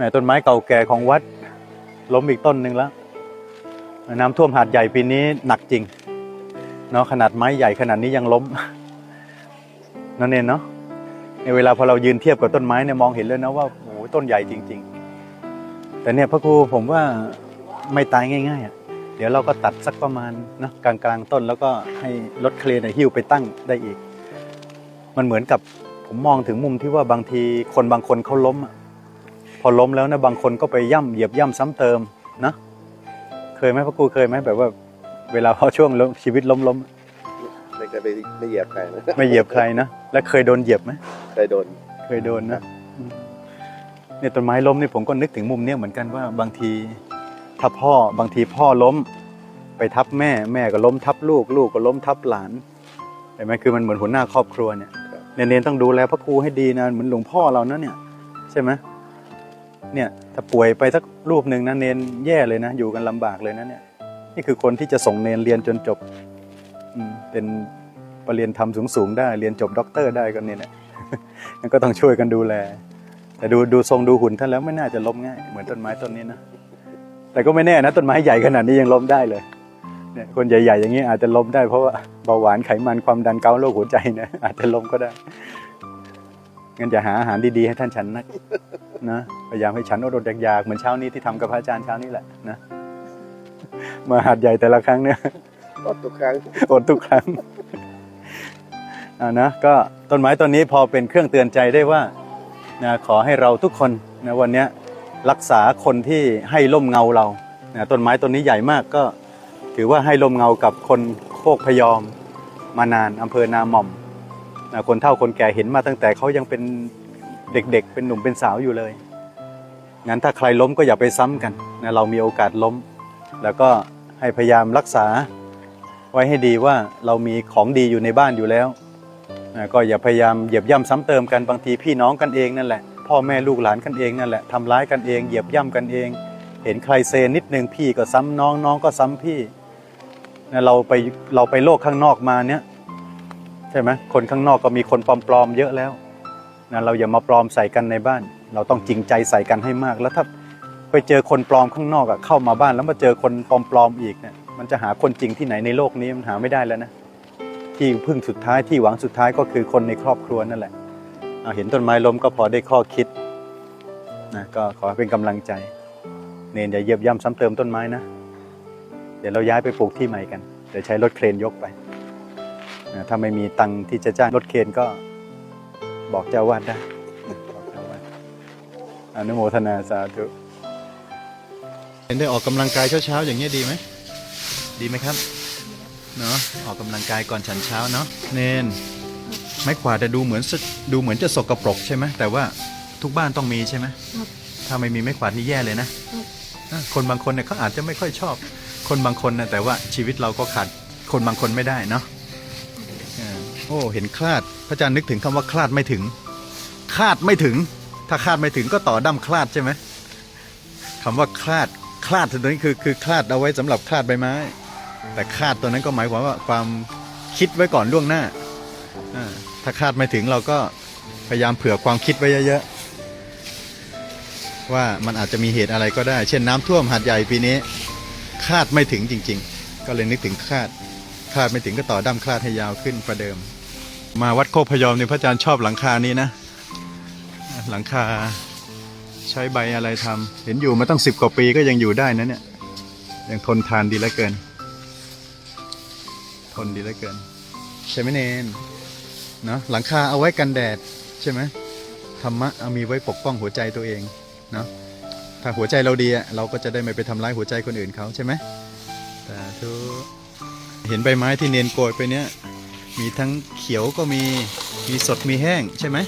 ม่ต้นไม้เก่าแก่ของวัด ล้มอีกต้นหนึ่งแล้ว น้ำท่วมหาดใหญ่ปีนี้หนักจริงเนาะขนาดไม้ใหญ่ขนาดนี้ยังล้มนั่นเองเนาะในเวลาพอเรายืนเทียบกับต้นไม้เนี่ยมองเห็นเลยนะว่าโอ้โหต้นใหญ่จริง ๆ แต่เนี่ยพระครูผมว่าไม่ตายง่ายๆอะเดี๋ยวเราก็ตัดสักประมาณเนะกลางๆต้นแล้วก็ให้รถเครนเนี่ยหิ้วไปตั้งได้อีก มันเหมือนกับผมมองถึงมุมที่ว่าบางทีคนบางคนเขาล้มอะ พอล้มแล้วนะบางคนก็ไปย่ำเหยียบย่ำซ้ำเติมนะเคยไหมพระครูเคยไหมแบบว่า เวลาพอช่วงล้มชีวิตล้มล้มไม่เคยไปไม่เหยียบใครนะไม่เหยียบใครนะแล้วเคยโดนเหยียบไหมเคยโดนเคยโดนนะอืมเนี่ยต้นไม้ล้มนี่ผมก็นึกถึงมุมเนี้ยเหมือนกันว่าบางทีถ้าพ่อบางทีพ่อล้ม ไปทับแม่แม่ก็ล้มทับลูก ลูกก็ล้มทับหลานเห็นไหมคือมันเหมือนหัวหน้าครอบครัวเนี่ยครับเนนๆต้องดูแลพระครูให้ดีนะเหมือนหลวงพ่อเรานะเนี่ย ใช่ไหม เนี่ยถ้าป่วยไปสักรูปหนึ่งนะเนนแย่เลยนะอยู่กันลำบากเลยนะเนี่ยนี่คือคนที่จะส่งเนนเรียนจนจบเป็นปรริญญาธรรมสูงๆได้เรียนจบด็อกเตอร์ได้ก็เนี่ยแหละงั้นก็ต้องช่วยกันดูแล แต่ดูดูทรงดูหุ่นท่านแล้วไม่น่าจะล้มง่ายเหมือนต้นไม้ต้นนี้นะแต่ก็ไม่แน่นะต้นไม้ใหญ่ขนาดนี้ยังล้มได้เลยเนี่ยคนใหญ่ ๆ อย่างนี้อาจจะล้มได้เพราะว่าเบาหวานไขมันความดันเกาโรคหัวใจเนะอาจจะล้มก็ได้ งั้นจะหาอาหารดีๆให้ท่านฉันนะนะพยายามให้ฉันอดๆอยากๆเหมือนเช้านี้ที่ทำกับพระอาจารย์เช้านี้แหละนะมาหาดใหญ่แต่ละครั้งเนี่ยรถทุกครั้งอดทุกครั้งอ่านะก็ต้นไม้ต้นนี้พอเป็นเครื่องเตือนใจได้ว่านะขอให้เราทุกคนนะวันเนี้ยรักษาคนที่ให้ร่มเงาเรานะต้นไม้ต้นนี้ใหญ่มากก็ ถือว่าให้ร่มเงากับคนโคกพยอมมานานอำเภอนาหม่อมนะ คนเฒ่าคนแก่เห็นมาตั้งแต่เขายังเป็นเด็กๆ เป็นหนุ่มเป็นสาวอยู่เลย งั้นถ้าใครล้มก็อย่าไปซ้ำกันนะเรามีโอกาสล้ม แล้วก็ให้พยายามรักษาไว้ให้ดีว่าเรามีของดีอยู่ในบ้านอยู่แล้วนะก็อย่าพยายามเหยียบย่ำซ้ำเติมกันบางทีพี่น้องกันเองนั่นแหละ พ่อแม่ลูกหลานกันเองนั่นแหละทำร้ายกันเองเหยียบย่ำกันเอง เห็นใครเซนิดนึงพี่ก็ซ้ำน้องน้องก็ซ้ำพี่นะเราไปเราไปโลกข้างนอกมาเนี้ย ใช่ไหมคนข้างนอกก็มีคนปลอมๆเยอะแล้วนะเราอย่ามาปลอมใส่กันในบ้าน เราต้องจริงใจใส่กันให้มาก แล้วถ้าไปเจอคนปลอมข้างนอกอะเข้ามาบ้าน แล้วมาเจอคนปลอมๆอีกเนี่ยมันจะหาคนจริงที่ไหนในโลกนี้มันหาไม่ได้แล้วนะที่พึ่งสุดท้ายที่หวังสุดท้ายก็คือคนในครอบครัวนั่นแหละเอาเห็นต้นไม้ล้มก็พอได้ข้อคิดนะก็ขอเป็นกำลังใจ เนนอย่าเยียบย่ำซ้ำเติมต้นไม้นะ เดี๋ยวเราย้ายไปปลูกที่ใหม่กัน เดี๋ยวใช้รถเครนยกไป ถ้าไม่มีตังค์ที่จะจ้างรถเครนก็บอกเจ้าวาดได้บอกเจ้าวาดอนุโมทนาสาธุเห็นได้ออกกำลังกายเช้าๆอย่างนี้ยดีไหมดีไหมครับเนาะออกกำลังกายก่อนฉันเช้าเนาะเนนไม้ขวาดแต่ดูเหมือนสดูเหมือนจะสกปรกใช่ไหมแต่ว่าทุกบ้านต้องมีใช่ไหมครับถ้าไม่มีไม้ขวาดนี่แย่เลยนะครับอะคนบางคนเนี่ยเขาอาจจะไม่ค่อยชอบ คนบางคนนะแต่ว่าชีวิตเราก็ขาดคนบางคนไม่ได้เนาะเออ โอ้เห็นคลาด พระอาจารย์นึกถึงคำว่าคลาดไม่ถึง คาดไม่ถึง ถ้าคาดไม่ถึงก็ต่อดั้มคลาดใช่ไหมคำว่าคลาดคลาดตัวนี้คือคือคลาดเอาไว้สำหรับคลาดใบไม้ แต่คาดตัวนั้นก็หมายความว่าความคิดไว้ก่อนล่วงหน้าถ้าคาดไม่ถึงเราก็พยายามเผื่อความคิดไว้เยอะๆว่ามันอาจจะมีเหตุอะไรก็ได้ เช่นน้ำท่วมหาดใหญ่ปีนี้ คาดไม่ถึงจริง ๆ ก็เลยนึกถึงคาดคาดไม่ถึงก็ต่อด้ามคลาดให้ยาวขึ้นประเดิม มาวัดโคกพยอมเนี่ยพระอาจารย์ชอบหลังคานี้นะ หลังคาใช้ใบอะไรทำเห็นอยู่มาตั้งสิบกว่าปีก็ยังอยู่ได้นะเนี่ย ยังทนทานดีเหลือเกิน ทนดีเหลือเกิน ใช่ไหมเนนเนาะหลังคาเอาไว้กันแดดใช่ไหมธรรมะเอามีไว้ปกป้องหัวใจตัวเองเนาะถ้าหัวใจเราดีอะเราก็จะได้ไม่ไปทำร้ายหัวใจคนอื่นเขาใช่ไหมสาธุเห็นใบไม้ที่เนนโกยไปเนี้ย มีทั้งเขียวก็มี มีสดมีแห้งใช่ไหม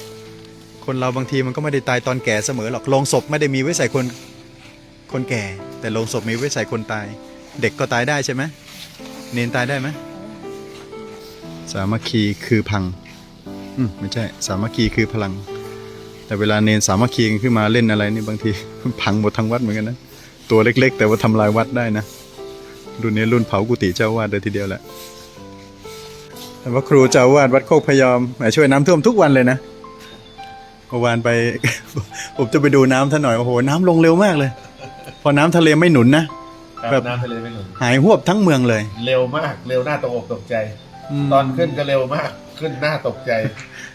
คนเราบางทีมันก็ไม่ได้ตายตอนแก่เสมอหรอกโลงศพไม่ได้มีไว้ใส่คนคนแก่ แต่โลงศพมีไว้ใส่คนตาย เด็กก็ตายได้ใช่ไหมเนนตายได้ไหมสามัคคีคือพังอืมไม่ใช่ สามัคคีคือพลัง แต่เวลาเนนสามัคคีกันขึ้นมาเล่นอะไรนี่บางทีพังหมดทั้งวัดเหมือนกันนะตัวเล็ก ๆ แต่ว่าทำลายวัดได้นะรุ่นนี้รุ่นเผากุฏิเจ้าวาดเลยทีเดียวแหละ แต่ว่าครูเจ้าวาดวัดโคกพยอมแหมช่วยน้ำท่วมทุกวันเลยนะเมื่อวานไป ผมจะไปดูน้ำท่านหน่อยโอ้โหน้ำลงเร็วมากเลย พอน้ำทะเลไม่หนุนนะแบบน้ำทะเลไม่หนุนหายหวบทั้งเมืองเลย เร็วมากเร็วหน้าตกอกตกใจมตอนขึ้นก็เร็วมากขึ้นหน้าตกใจ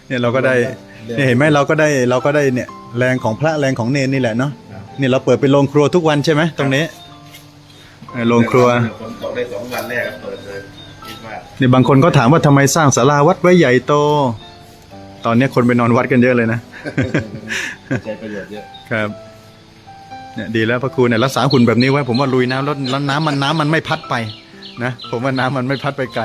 เนี่ยเราก็ได้เร็วเนี่ยเห็นไหมเราก็ได้เราก็ได้เนี่ยแรงของพระแรงของเนนนี่แหละเนาะครับเนี่ยเราเปิดเป็นโรงครัวทุกวันใช่ไหมตรงนี้เออโรงครัวฝนตกได้สองวันแรก เปิดเลยคิดว่าเนี่ยบางคนก็ถามว่าทำไมสร้างศาลาวัดไว้ใหญ่โต ตอนเนี้ยคนไปนอนวัดกันเยอะเลยนะ ใช้ประโยชน์เยอะ ครับเนี่ยดีแล้วพระครูเนี่ยรักษาหุ่นแบบนี้ไว้ผมว่าลุยน้ำแล้วแล้วน้ำมันน้ำมันไม่พัดไปนะผมว่าน้ำมันไม่พัดไปไกล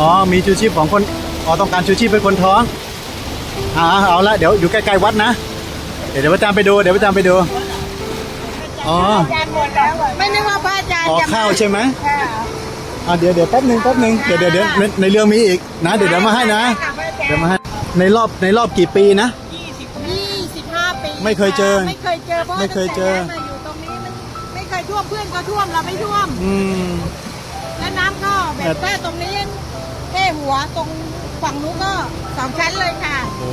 อ๋อ มีชูชีพของคน อ๋อ ต้องการชูชีพเป็นคนท้องอ่าเอาละ เดี๋ยวอยู่ใกล้ๆวัดนะ เดี๋ยวเดี๋ยวพระอาจารย์ไปดู เดี๋ยวพระอาจารย์ไปดู อ๋อ อาจารย์หมดแล้วไม่นึกว่าพระอาจารย์อ๋อจะมาข้าวใช่ไหมค่ะอ่าเดี๋ยวเดี๋ยวแป๊บหนึ่งแป๊บหนึ่งเดี๋ยวเดี๋ยวเดี๋ยวในในเรื่องมีอีกนะ เดี๋ยวเดี๋ยวมาให้นะค่ะพระอาจารย์เดี๋ยวมาให้ ในรอบในรอบกี่ปีนะ ยี่สิบห้าปีไม่เคยเจอไม่เคยเจอเพราะว่าไม่เคยเจอ ตั้งแต่ย้ายมาอยู่ตรงนี้มันไม่เคยท่วมเพื่อนก็ท่วมเราไม่ท่วม อืม และน้ำก็แบครับบแค่ตรงนี้ แค่หัวตรงฝั่งนู้นก็สองชั้นเลยค่ะ โอ้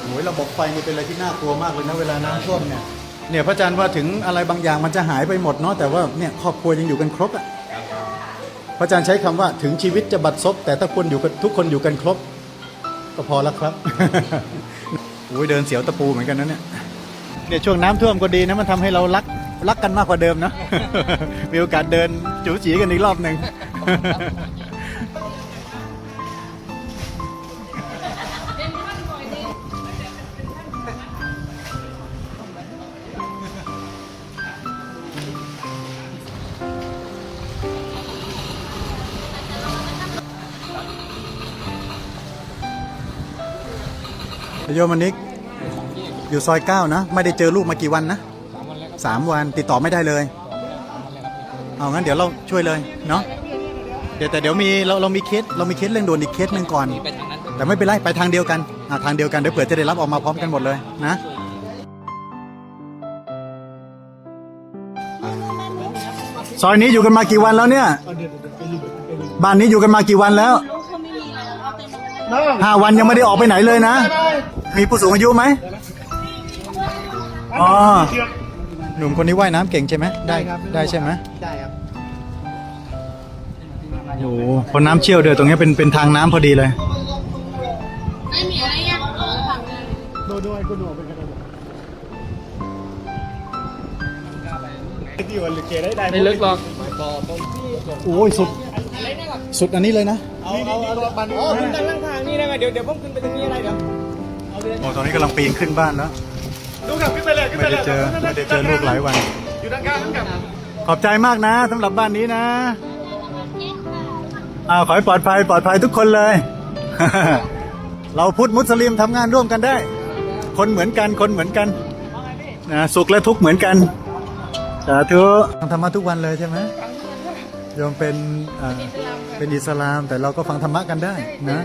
โอ้ยระบบไฟนี่เป็นอะไรที่น่ากลัวมากเลยนะเวลาน้ำท่วมเนี่ย เนี่ยพระอาจารย์ว่าถึงอะไรบางอย่างมันจะหายไปหมดเนาะแต่ว่าเนี่ยครอบครัวยังอยู่กันครบอะพระอาจารย์ใช้คำว่าถึงชีวิตจะบัดซบแต่ถ้าคนอยู่กันทุกคนอยู่กันครบ ก็พอแล้วครับ โอ้ยเดินเสียวตะปูเหมือนกันนะเนี่ย เนี่ยช่วงน้ำท่วมก็ดีนะมันทำให้เรารักรักกันมากกว่าเดิมเนาะมีโอกาสเดินจู๋จีกันอีกรอบหนึ่งโยมันนี้ อยู่ซอยเก้านะ ไม่ได้เจอลูกมากี่วันนะสามวันติดต่อไม่ได้เลย เอางั้นเดี๋ยวเราช่วยเลยเนาะเดี๋ยวแต่เดี๋ยวมีเราเรามีเคสเรามีเคสเร่งด่วนอีกเคสหนึ่งก่อน แต่ไม่เป็นไรไปทางเดียวกันอ่าทางเดียวกันเดี๋ยวเผื่อจะได้รับออกมาพร้อมกันหมดเลยนะซอยนี้อยู่กันมากี่วันแล้วเนี่ย บ้านนี้อยู่กันมากี่วันแล้วห้าวันยังไม่ได้ออกไปไหนเลยนะ มีผู้สูงอายุไหม อ๋อ หนุ่มคนนี้ว่ายน้ำเก่งใช่ไหมได้ครับได้ใช่ไหมได้ครับโอ้โหพอน้ำเชี่ยวเดือดตรงนี้เป็นเป็นทางน้ำพอดีเลย ไม่มีอะไรยังไม่ลึกหรอกโอ้ยสุด สุดอันนี้เลยนะเอาเอาเอาบันอ๋อขึ้นด้านล่างทางนี่ได้ไหมเดี๋ยวเดี๋ยวผมขึ้นไปตรงนี้อะไรเดี๋ยว โอ้ตอนนี้กำลังปีนขึ้นบ้านแล้ว ดูกับขึ้นไปเลยขึ้นไม่ไปเลได้ยเจอไม่ได้เจอลูกหลายวัน อยู่ด้านกลางกับขอบใจมากนะสำหรับบ้านนี้นะอ้าวขอให้ปลอดภัยปลอดภัยทุกคนเลย เราพุทธมุสลิมทำงานร่วมกันได้ คนเหมือนกันคนเหมือนกันนะสุขและทุกข์เหมือนกันสาธุฟังธรรมะทุกวันเลยใช่ไหมโยมเป็นอ่าเป็นอิสลามแต่เราก็ฟังธรรมะกันได้นะ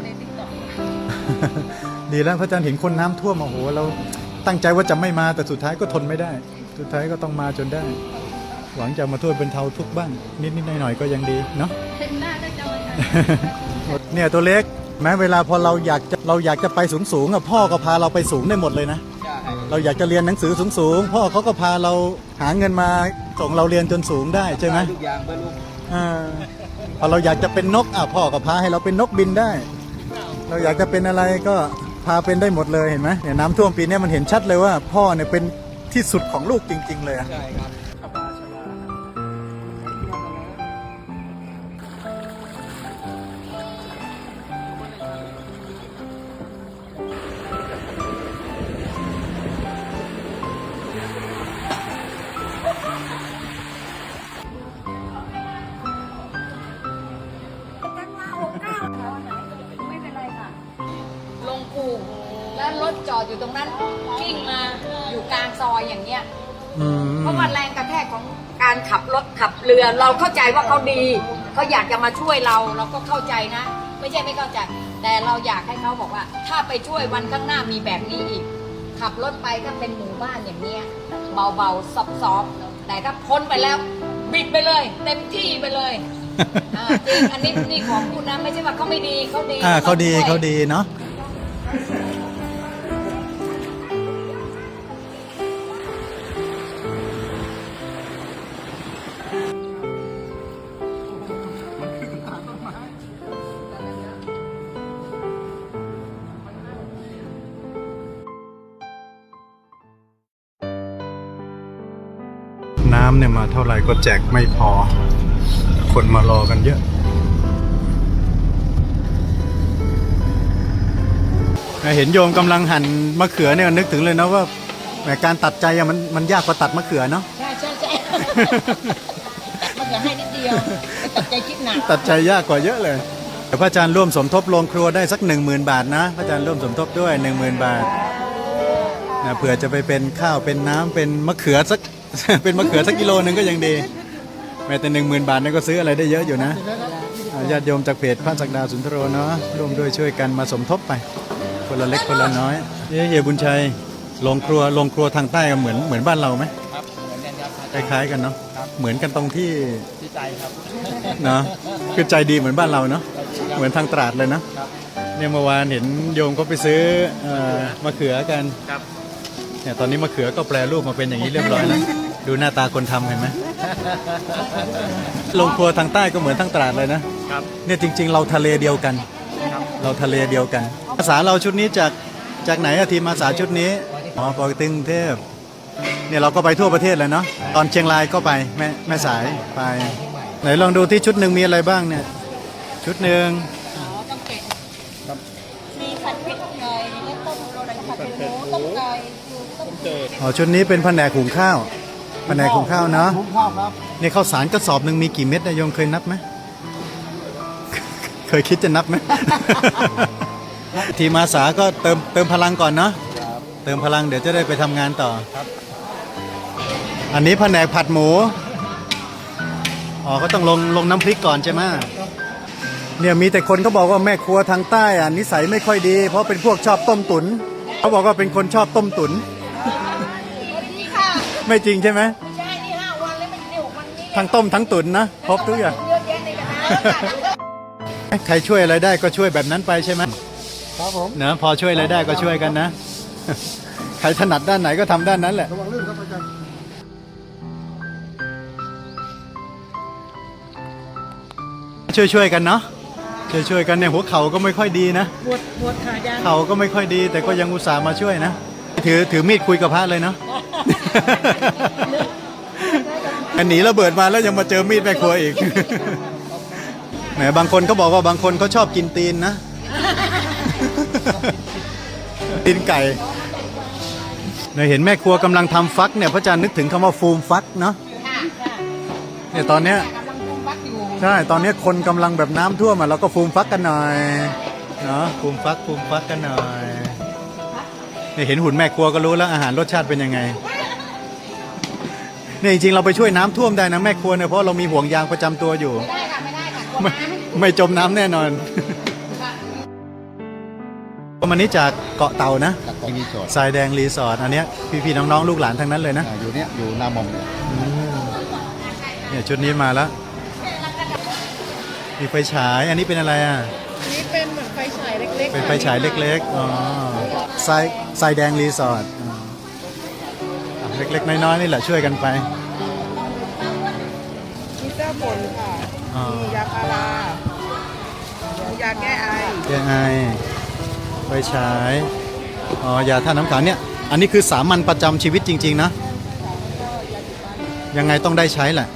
ดีแล้วพระอาจารย์เห็นคนน้ำท่วมโอ้โหเรา ตั้งใจว่าจะไม่มาแต่สุดท้ายก็ทนไม่ได้ สุดท้ายก็ต้องมาจนได้ หวังจะมาช่วยเป็นเทาทุกข์บ้างนิดๆหน่อยๆก็ยังดีเนาะเนี่ยตัวเล็กแม้เวลาพอเราอยากจะเราอยากจะไปสูงสูงๆอะพ่อก็พาเราไปสูงได้หมดเลยนะเราอยากจะเรียนหนังสือสูงสูงๆ พ่อเขาก็พาเราหาเงินมาส่งเราเรียนจนสูงได้ใช่ไหมทุกอย่างเพื่อลูกอ่าพอเราอยากจะเป็นนกอะพ่อก็พาให้เราเป็นนกบินได้ เราอยากจะเป็นอะไรก็พาเป็นได้หมดเลยเห็นไหมเนี่ยน้ำท่วมปีนี้มันเห็นชัดเลยว่าพ่อเนี่ยเป็นที่สุดของลูกจริง ๆ เลยอะ ใช่ครับ และรถจอดอยู่ตรงนั้นวิ่งมาอยู่กลางซอยอย่างเงี้ยอืมเพราะว่าแรงกระแทกของการขับรถขับเรือเราเข้าใจว่าเขาดีเขาอยากจะมาช่วยเราเราก็เข้าใจนะ ไม่ใช่ไม่เข้าใจ แต่เราอยากให้เขาบอกว่า ถ้าไปช่วยวันข้างหน้ามีแบบนี้อีก ขับรถไปก็เป็นหมู่บ้านอย่างเนี้ยเบาๆซอฟๆแต่ถ้าพ้นไปแล้ว บิดไปเลย เต็มที่ไปเลยอ่าจริงอันนี้นี่ของคุณนะไม่ใช่ว่าเขาไม่ดีเขาดีอ่าเขาดีต้องช่วยเขาดีเนาะ ท่าไหร่ก็แจกไม่พอ คนมารอกันเยอะ เห็นโยมกำลังหั่นมะเขือเนี่ยนึกถึงเลยนะว่าแหมการตัดใจอะมันมันยากกว่าตัดมะเขือเนาะใช่ใช่ใช่มันจะให้นิดเดียวไปตัดใจคิดหนักตัดใจยากกว่าเยอะเลยเดี๋ยวพระอาจารย์ร่วมสมทบโรงครัวได้สักหนึ่งหมื่นบาทนะพระอาจารย์ร่วมสมทบด้วยหนึ่งหมื่นบาทนะเผื่อจะไปเป็นข้าวเป็นน้ำเป็นมะเขือสัก เป็นมะเขือสักกิโลหนึ่งก็ยังดี แม้แต่หนึ่งหมื่นบาทนี่ก็ซื้ออะไรได้เยอะอยู่นะอ่าญาติโยมจากเพจพระศักดาสุนทรโรเนาะร่วมด้วยช่วยกันมาสมทบไป คนละเล็กคนละน้อยเอ๊ะเฮียบุญชัยโรงครัวโรงครัวทางใต้ก็เหมือนเหมือนบ้านเราไหมครับเหมือนกันครับคล้ายๆกันเนาะครับเหมือนกันตรงที่ที่ใจครับเนาะคือใจดีเหมือนบ้านเราเนาะเหมือนทางตราดเลยเนาะครับเนี่ยเมื่อวานเห็นโยมก็ไปซื้อเอ่อมะเขือกันครับ เนี่ยตอนนี้มะเขือก็แปลรูปมาเป็นอย่างนี้เรียบร้อยแล้วดูหน้าตาคนทำเห็นไหมโรงครัวทางใต้ก็เหมือนทางตราดเลยนะครับเนี่ยจริง ๆ เราทะเลเดียวกันครับเราทะเลเดียวกัน ภาษาเราชุดนี้จากจากไหนอะทีมอาสาชุดนี้อ๋อปอยตึงกรุงเทพเนี่ยเราก็ไปทั่วประเทศเลยเนาะตอนเชียงรายก็ไปแม่แม่สายไป ไหนลองดูที่ชุดหนึ่งมีอะไรบ้างเนี่ย ชุดหนึ่งอ๋อต้อง ต้มเจออ๋อชุดนี้เป็นแผนกหุงข้าวแผนกหุงข้าวเนาะผมข้าวครับนี่ข้าวสารกระสอบหนึ่งมีกี่เม็ดนายโยมเคยนับไหม เคยคิดจะนับไหม ทีมอาสาก็เติมเติมพลังก่อนเนาะเติมพลังเดี๋ยวจะได้ไปทำงานต่อ อันนี้แผนกผัดหมู อ๋อก็ต้องลงลงน้ำพริกก่อนใช่ไหมเนี่ยมีแต่คนเขาบอกว่าแม่ครัวทางใต้อะนิสัยไม่ค่อยดี เพราะเป็นพวกชอบต้มตุน เขาบอกว่าเป็นคนชอบต้มตุนนี่ค่ะ ไม่จริงใช่ไหมไม่ใช่นี่ห้าวันแล้วมันเดี๋ยววันนี้ทั้งต้มทั้งตุนนะครบทุกอย่าง เยอะแยะในกระทะ ใครช่วยอะไรได้ก็ช่วยแบบนั้นไปใช่ไหมครับผมเนอะพอช่วยอะไรได้ก็ช่วยกันนะ ใครถนัดด้านไหนก็ทำด้านนั้นแหละ ระวังลื่นครับอาจารย์ช่วยช่วยๆกันเนาะ ช่วยช่วยๆกันเนี่ยหัวเข่าก็ไม่ค่อยดีนะปวดปวดขายันเข่าก็ไม่ค่อยดีแต่ก็ยังอุตส่าห์มาช่วยนะ ถือถือมีดคุยกับพระเลยเนาะอันหนีระเบิดมาแล้วยังมาเจอมีดแม่ครัวอีก แหมบางคนเขาบอกว่าบางคนเขาชอบกินตีนนะ ตีนไก่เนี่ยเห็นแม่ครัวกำลังทำฟักเนี่ยพระอาจารย์นึกถึงคำว่าฟูมฟักเนาะค่ะค่ะเนี่ยตอนเนี้ย ใช่ ตอนนี้คนกำลังแบบน้ำท่วมอะเราก็ฟูมฟักกันหน่อยเนาะฟูมฟักฟูมฟักกันหน่อยเนี่ยเห็นหุ่นแม่ครัวก็รู้แล้วอาหารรสชาติเป็นยังไงเนี่ยจริงๆเราไปช่วยน้ำท่วมได้นะแม่ครัวเนี่ยเพราะเรามีห่วงยางประจำตัวอยู่ ไม่ได้ค่ะ ไม่ได้ค่ะกลัวไม่น้ำไม่จมน้ำแน่นอนค่ะวันนี้จากเกาะเต่านะจากที่นี่สดทรายแดงรีสอร์ทอันเนี้ยพี่ๆน้องๆลูกหลานทั้งนั้นเลยนะอยู่เนี่ยอยู่หนามอมเนี่ย เนี่ยชุดนี้มาแล้ว มีไฟฉาย อันนี้เป็นอะไรอะ อันนี้เป็นเหมือนไฟฉายเล็กๆเป็นไฟฉายเล็กๆ อ๋อทรายทรายแดงรีสอร์ทอ๋ออะเล็กๆ น้อยๆ นี่แหละช่วยกันไปมีเจ้าผลค่ะอ๋อ มียาพารามียาแก้ไอยังไงไฟฉาย อ๋อ ยาท่าน้ำขาวเนี่ย อันนี้คือสามัญประจำชีวิตจริง ๆ นะ ยังไงต้องได้ใช้แหละ